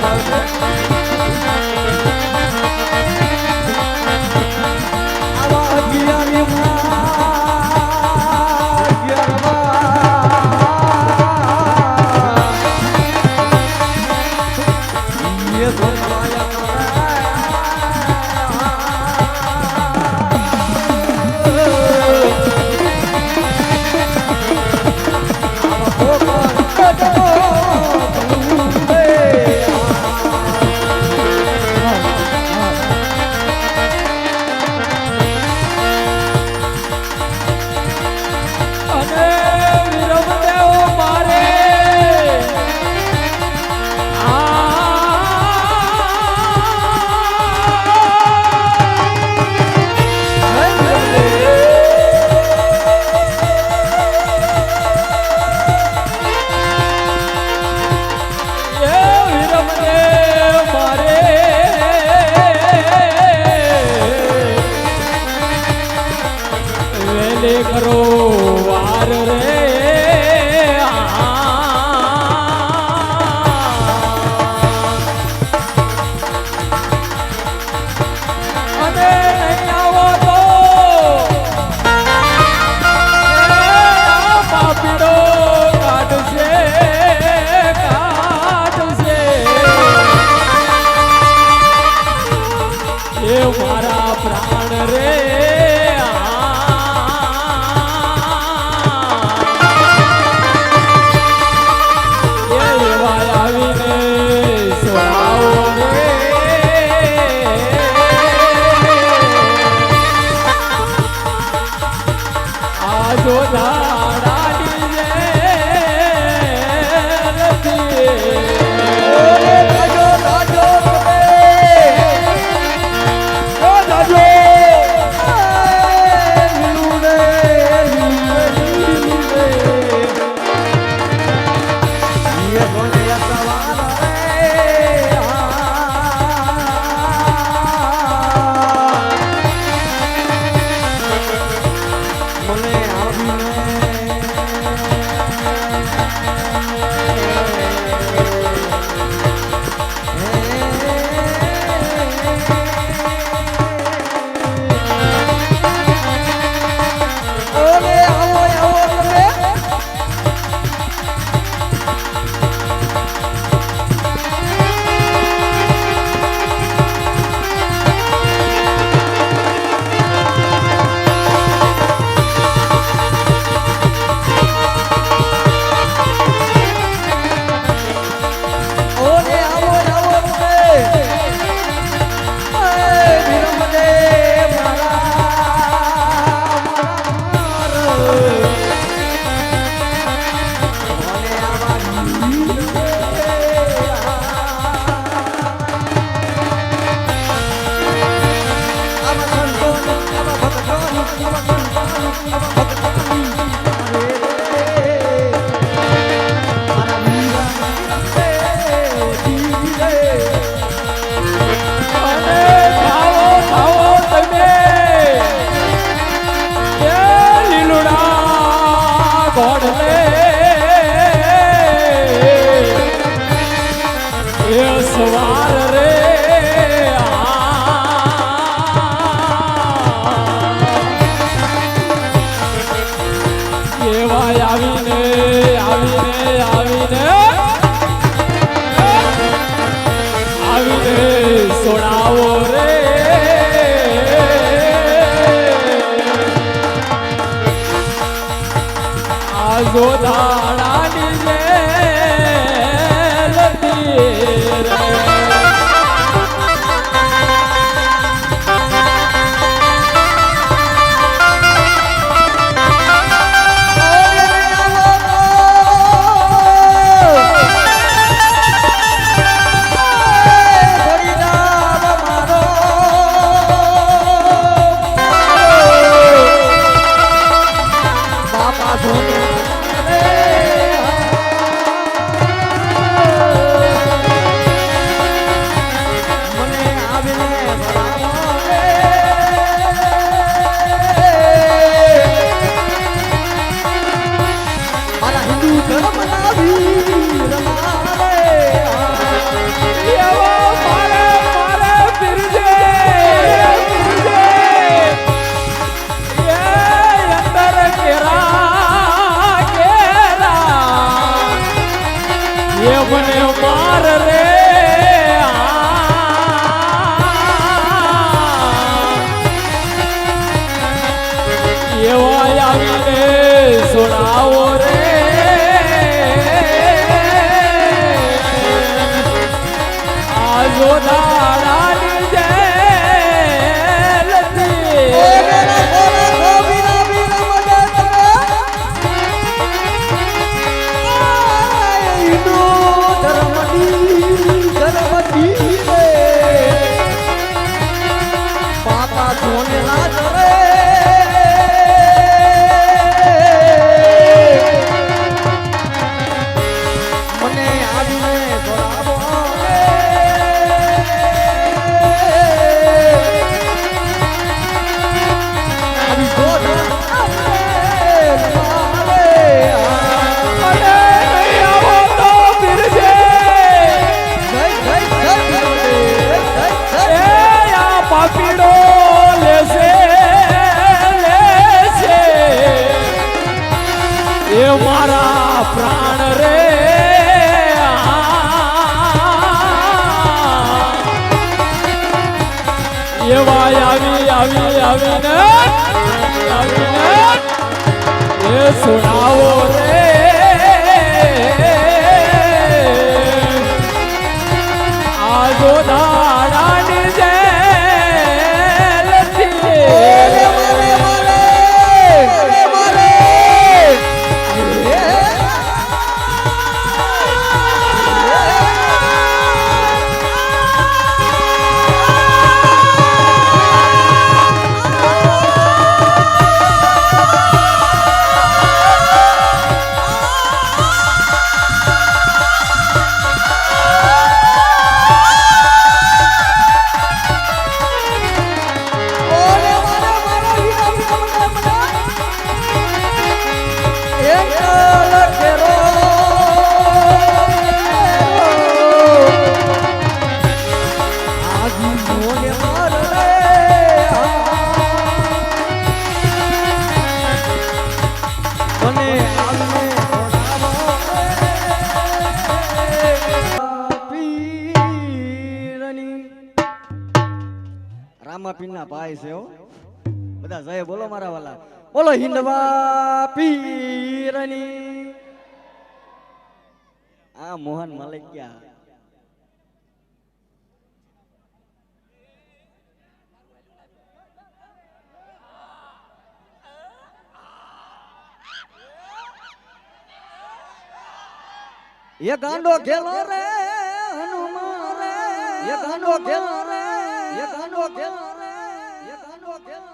Oh, oh, oh, oh. આ આ જો આ મારા પ્રાણ રે. એવા આવી આવી આવીને આવીને. એ સુનાવો રે. રામાપીર ના ભાઈ છે હો બધા જય બોલો મારા વાલા બોલો હિંદવા પીરની આ મોહન માલિકિયા એ ગાંડો ખેલો રે હનુમાન રે એ ગાંડો ખેલો રે એ ગાંડો ખેલો રે એ ગાંડો ખેલો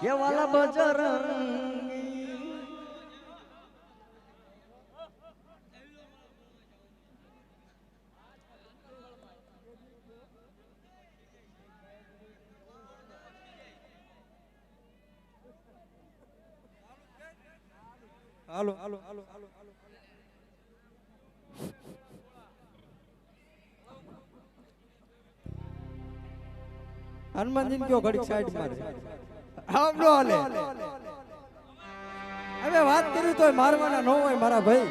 કેવાલા બજરંગી હાલો હાલો હાલો હાલો હનુમાનજી કયો ઘડી સાઈડ મારે? આમ નો હાલે હવે વાત કરી તો મારવાના ન હોય મારા ભાઈ.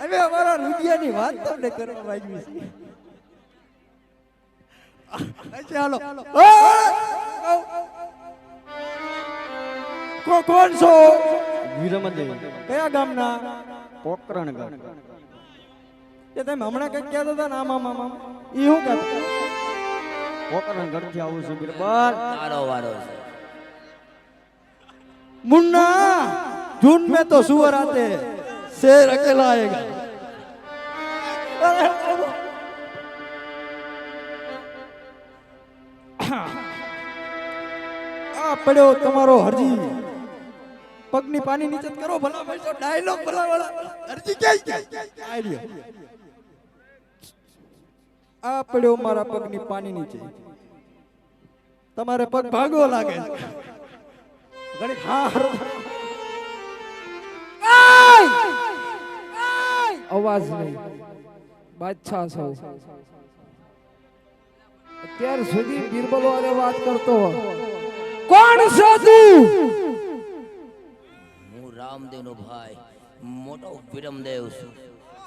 હવે અમારા રૂપિયાની વાત તમને કરવા છે. અચ્છા કો કોણ છો? વીરમદેવ કયા ગામના? પોકરણ ગામ. એ તમે હમણાં કંઈક કહેતા હતા ને આમ આમ ઈ હું કહેતા કોકરણ ઘરથી આવું છું બિરબલ મારો વારો છે. મુન્ના જૂન મે તો સુવર આતે શેર અકેલા આયેગા આ પડ્યો તમારો હરજી. પગની પાણી નીચે કરો ભલા ભાઈ ડાયલોગ ભલા ભલા હરજી ક્યાં ક્યાં આ પડ્યો મારા પગની પાણી નીચે. તમારે પગ ભાગવો લાગે. હા અવાજ નહીં. બાદશાહ સૌ અત્યાર સુધી બિરબલો હારે વાત કરતો કોણ છો તું? હું રામદેવનો ભાઈ મોટો વિરમદેવ છું.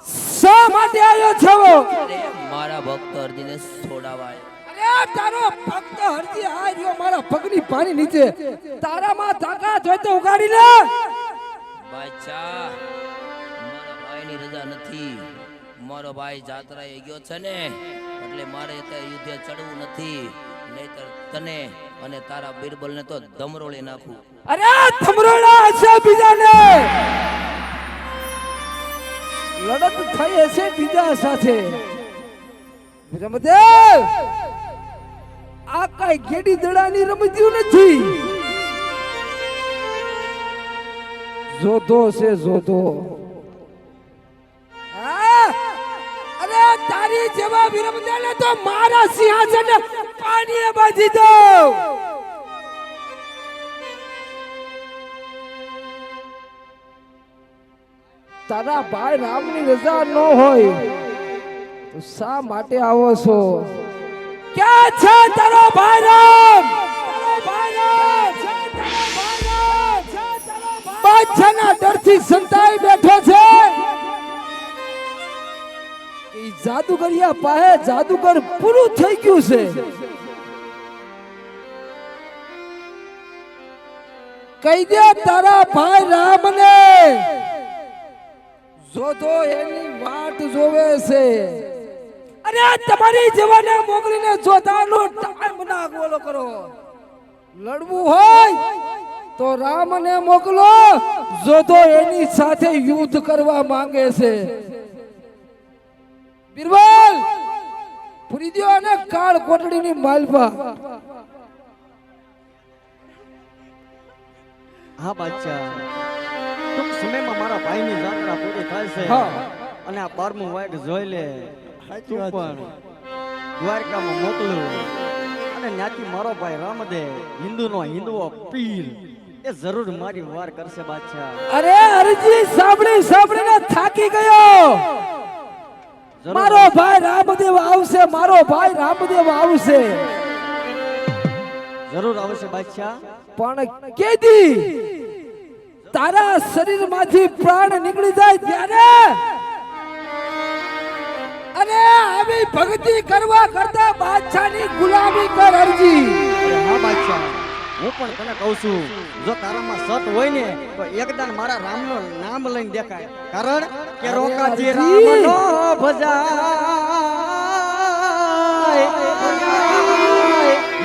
શા માટે આવ્યો છો મારા ભક્ત અર્જુને છોડાવાય. અરે તારો ભક્ત હરજી આ રહ્યો મારા પગની પાણી નીચે. તારામાં તાકાત હોય તો ઉગાડી લે. બાદશાહ મારા ભાઈની રજા નથી. મારો ભાઈ જાત્રાએ ગયો છે ને એટલે મારે ત્યાં યુદ્ધે ચડવું નથી. નહીતર તને અને તારા બિરબલને તો ધમરોળી નાખું. અરે થમરોડા છે બીજાને. લડત થઈ હશે બીજા સાથે. રમદેવ આ કઈ ગેડી દડાની રમત્યું નથી. જોધો છે જોધો. અરે, તારી જેવા વિરમદાને તો મારા સિંહાસન પાણીએ બાજી દઉં. તારા ભાઈ રામની રજા ન હોય, તો શા માટે આવો છો? ક્યાં છે તારો ભાઈ રામ? રામ રામ બાદશાહના ડરથી સંતાઈ બેઠો છે. એ જાદુગરિયા પાસે જાદુગર પૂરું થઈ ગયું છે. કહી દે તારા ભાઈ રામને. જોધો એની વાટ જોવે છે. અરે તમારી જવાને મોકલીને જોતાનો ટાઈમ ના બોલો કરો. લડવું હોય તો રામને મોકલો. જોધો એની સાથે યુદ્ધ કરવા માંગે છે. બિરબલ પૂરી દ્યો અને કાળ કોટડીની માલપા. હા બાદશાહ. મારા ભાઈની જાત્રા પૂરી થાય છે. અને આ બારમું વાગ જોઈ લે. તું પણ દ્વારકામાં મોકલું અને ત્યાંથી મારો ભાઈ રામદેવ હિન્દુનો હિન્દુઓ પીર. એ જરૂર મારી વાર કરશે બાદશાહ. અરે અરજી સાંભળી સાંભળીને થાકી ગયો. મારો ભાઈ રામદેવ આવશે મારો ભાઈ રામદેવ આવશે. જરૂર આવશે બાદશાહ. પણ કેદી તારા શરીરમાંથી પ્રાણ નીકળી જાય ત્યારે અરે આવી ભક્તિ કરવા કરતા બાદશાહની ગુલામી કર અરજી. હા બાદશાહ હું પણ તને કહું છું જો તારામાં સત હોય ને તો એકદાન મારા રામનું નામ લઈને દેખાય. કારણ કે રોકાજી. રામનો ભજાય.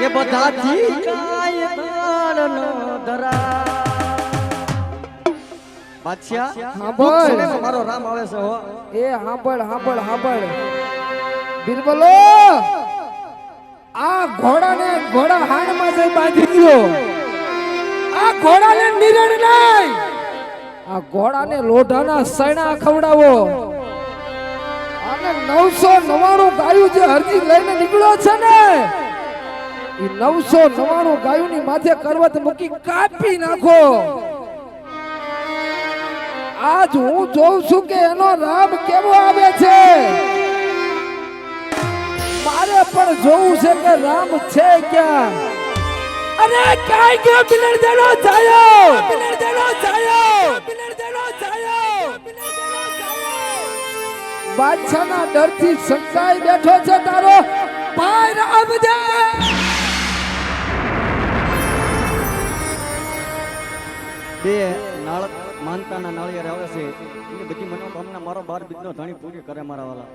એ બધાથી બાદશાહ હા, ટૂંક બોલ. સમયમાં મારો રામ આવે છે હો. એ હાંભળ હાંભળ હાંભળ. બિરબલો! આ ઘોડાને ઘોડા હાડમાં જઈ બાંધી દીધો. આ ઘોડાને નિરણ નહીં. આ ઘોડાને લોઢાના સૈણા ખવડાવો. અને નવસો નવાણું ગાયું જે હરજી લઈને નીકળ્યો છે ને એ નવસો નવાણું ગાયુંની માથે કરવત મૂકી કાપી નાખો. આજ હું જોઉં છું કે એનો રામ કેવો આવે છે. મારે પણ જોવું છે કે રામ છે ક્યાં? અરે કાઈ ગયો બિલર દેનો જાયો બિલર દેનો જાયો બિલર દેનો જાયો બાદશાહના ડરથી સંતાઈ બેઠો છે તારો. ભાઈ રામ દે બે નાળ માનતાના નાળિયેર આવે છે. એની બધી મનોકામના મારો બાર બીજનો ધણી પૂરી કરે મારા વાલા.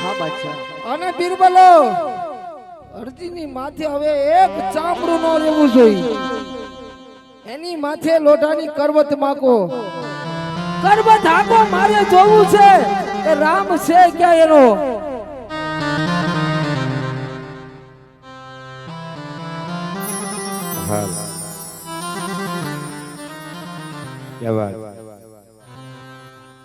હા, બાદશાહ. અને બિરબલો, અરજીની માથે હવે એક ચામડું ન રહેવું જોઈએ. એની માથે લોઢાની કરવત માકો કરવત હાકો મારે જોવું છે કે રામ છે ક્યાં એનો? હાલ જવા